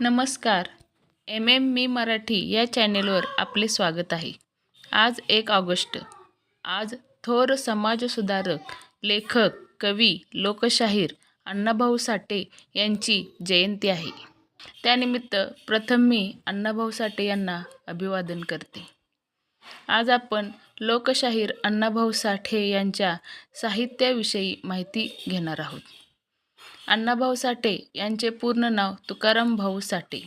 नमस्कार. M M मी मराठी या चॅनेलवर आपले स्वागत आहे. आज एक ऑगस्ट. आज थोर समाजसुधारक लेखक कवी लोकशाहीर अण्णाभाऊ साठे यांची जयंती आहे. त्यानिमित्त प्रथम मी अण्णाभाऊ साठे यांना अभिवादन करते. आज आपण लोकशाहीर अण्णाभाऊ साठे यांच्या साहित्याविषयी माहिती घेणार आहोत. अण्णाभाऊ साठे यांचे पूर्ण नाव तुकाराम भाऊ साठे.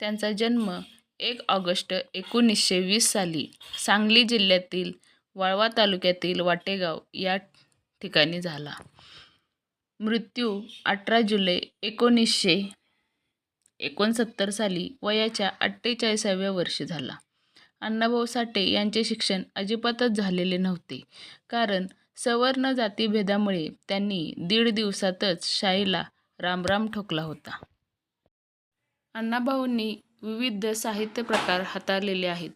त्यांचा जन्म एक ऑगस्ट एकोणीसशे वीस साली सांगली जिल्ह्यातील वाळवा तालुक्यातील वाटेगाव या ठिकाणी झाला. मृत्यू अठरा जुलै एकोणीसशे एकोणसत्तर साली वयाच्या अठ्ठेचाळीसाव्या वर्षी झाला. अण्णाभाऊ साठे यांचे शिक्षण अजिबातच झालेले नव्हते. कारण सवर्ण जातीभेदामुळे त्यांनी दीड दिवसातच शाळेला रामराम ठोकला होता. अण्णाभाऊंनी विविध साहित्य प्रकार हाताळलेले आहेत.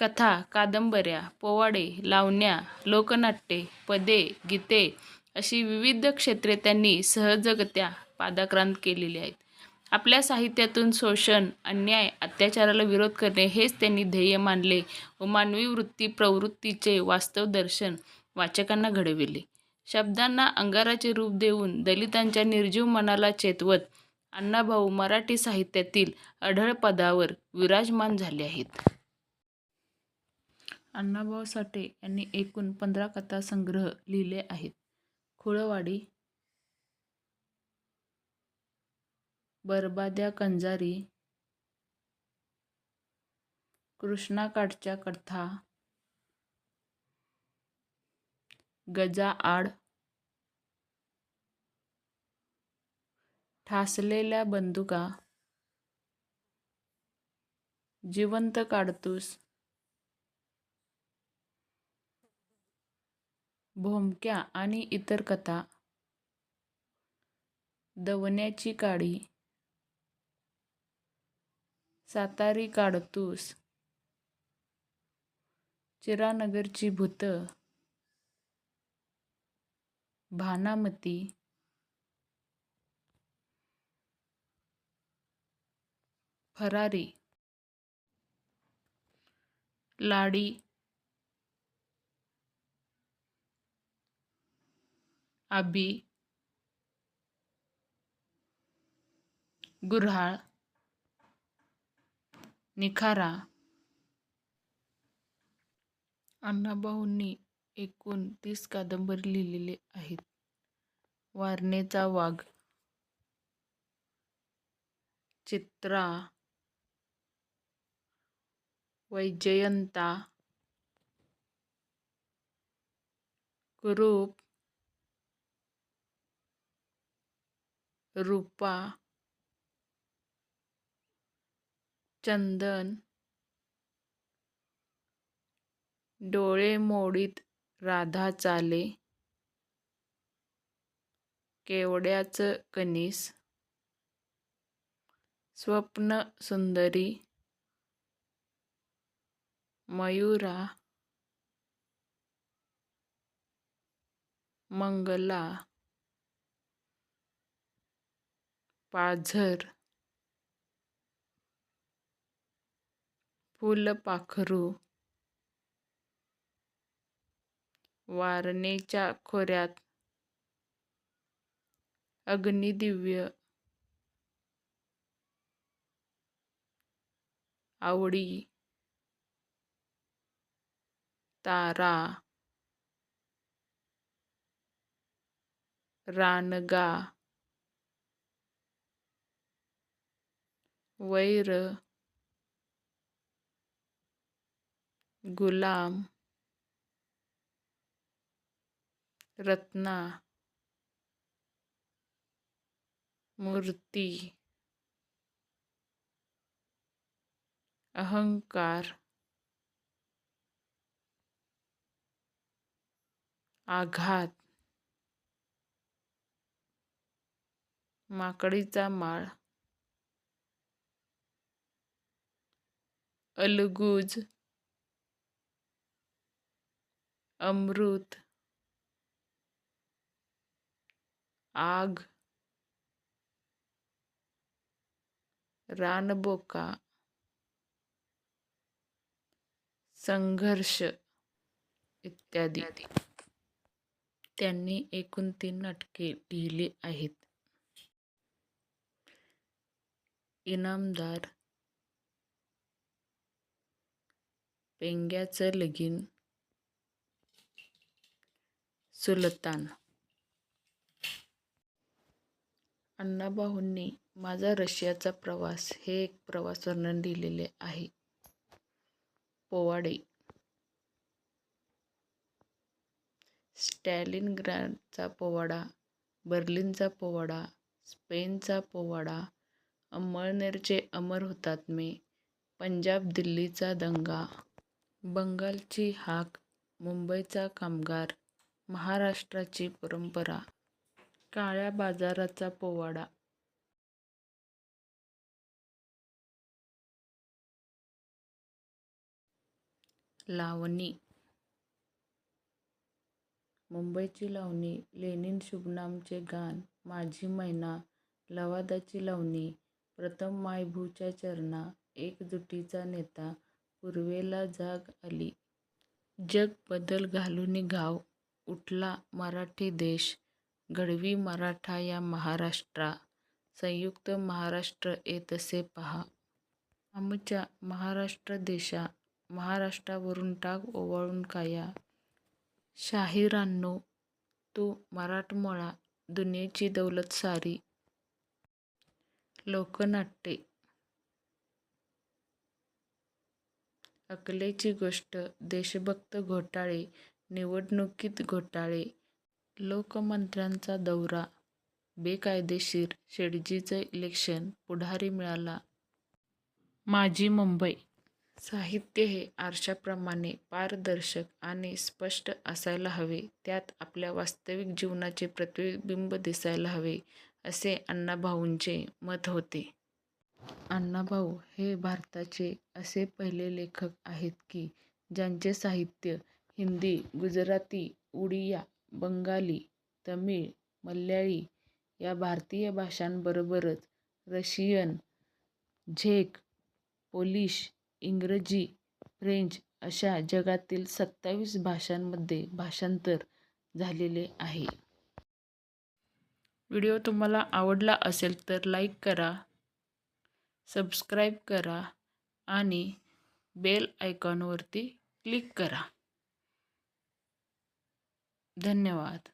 कथा कादंबऱ्या पोवाडे लावण्या लोकनाट्ये पदे गीते अशी विविध क्षेत्रे त्यांनी सहजगत्या पादाक्रांत केलेली आहेत. आपल्या साहित्यातून शोषण अन्याय अत्याचाराला विरोध करणे हेच त्यांनी ध्येय मानले व मानवी वृत्ती प्रवृत्तीचे वास्तव दर्शन वाचकांना घडविले. शब्दांना अंगाराचे रूप देऊन दलितांच्या निर्जीव मनाला चेतवत अण्णाभाऊ मराठी साहित्यातील अढळ पदावर विराजमान झाले आहेत. अण्णाभाऊ साठे यांनी एकूण पंधरा कथा संग्रह लिहिले आहेत. खुळवाडी बरबाद्या कंजारी कृष्णाकाठच्या कथा गजाआड ठासलेल्या बंदुका जिवंत काडतूस भोमक्या आणि इतर कथा दवण्याची काडी सातारी काडतूस चिरानगरची भूत भानामती फरारी लाडी आबी गुऱ्हाळ निखारा अण्णाभाऊंनी एकूण तीस कादंबरी लिहिलेले आहेत. वारणेचा वाघ. चित्रा. वैजयंता. कुरूप. रूपा. चंदन. डोळे मोडीत राधा चाले केवड्याचं कनिस स्वप्न सुंदरी मयुरा मंगला पाझर फुलपाखरू वारणेच्या खोऱ्यात. अग्निदिव्य. आवडी. तारा. रानगा. वैर. गुलाम. रत्ना मूर्ती अहंकार आघात माकडीचा माळ अलगूज अमृत आग. रानबोका. संघर्ष. इत्यादी. त्यांनी एकूण तीन नाटके लिहिली आहेत. इनामदार. पेंग्याचं लगीन. सुलतान. अण्णाभाऊंनी माझा रशियाचा प्रवास हे एक प्रवास वर्णन लिहिलेले आहे. पोवाडे. स्टॅलिनग्राडचा पोवाडा बर्लिनचा पोवाडा स्पेनचा पोवाडा अमळनेरचे अमर हुतात्मे पंजाब दिल्लीचा दंगा बंगालची हाक मुंबईचा कामगार महाराष्ट्राची परंपरा काळ्या बाजाराचा पोवाडा लावणी मुंबईची लावणी लेनिन शुभनामचे गान माझी मैना लवादाची लावणी प्रथम मायभूच्या चरणा एकजुटीचा नेता पूर्वेला जाग आली. जग बदल घालून गाव उठला मराठी देश घडवी मराठा या महाराष्ट्रा. संयुक्त महाराष्ट्र येतसे पहा. आमच्या महाराष्ट्र देशा महाराष्ट्रावरून टाक ओवाळून काया. शाहिरांनो तू मराठमोळा दुनियेची दौलत सारी. लोकनाट्ये. अकलेची गोष्ट देशभक्त घोटाळे निवडणुकीत घोटाळे. लोकमंत्र्यांचा दौरा बेकायदेशीर शेडजीचं इलेक्शन पुढारी मिळाला. माझी मुंबई साहित्य हे आरशाप्रमाणे पारदर्शक आणि स्पष्ट असायला हवे. त्यात आपल्या वास्तविक जीवनाचे प्रतिबिंब दिसायला हवे असे अण्णाभाऊंचे मत होते. अण्णाभाऊ हे भारताचे असे पहिले लेखक आहेत की ज्यांचे साहित्य हिंदी गुजराती उडिया बंगाली तमिळ मल्याळी या भारतीय भाषांबरोबरच रशियन झेक पोलिश इंग्रजी फ्रेंच अशा जगातील सत्तावीस भाषांमध्ये भाषांतर झालेले आहे. व्हिडिओ तुम्हाला आवडला असेल तर लाईक करा सबस्क्राईब करा आणि बेल आयकॉनवरती क्लिक करा. धन्यवाद.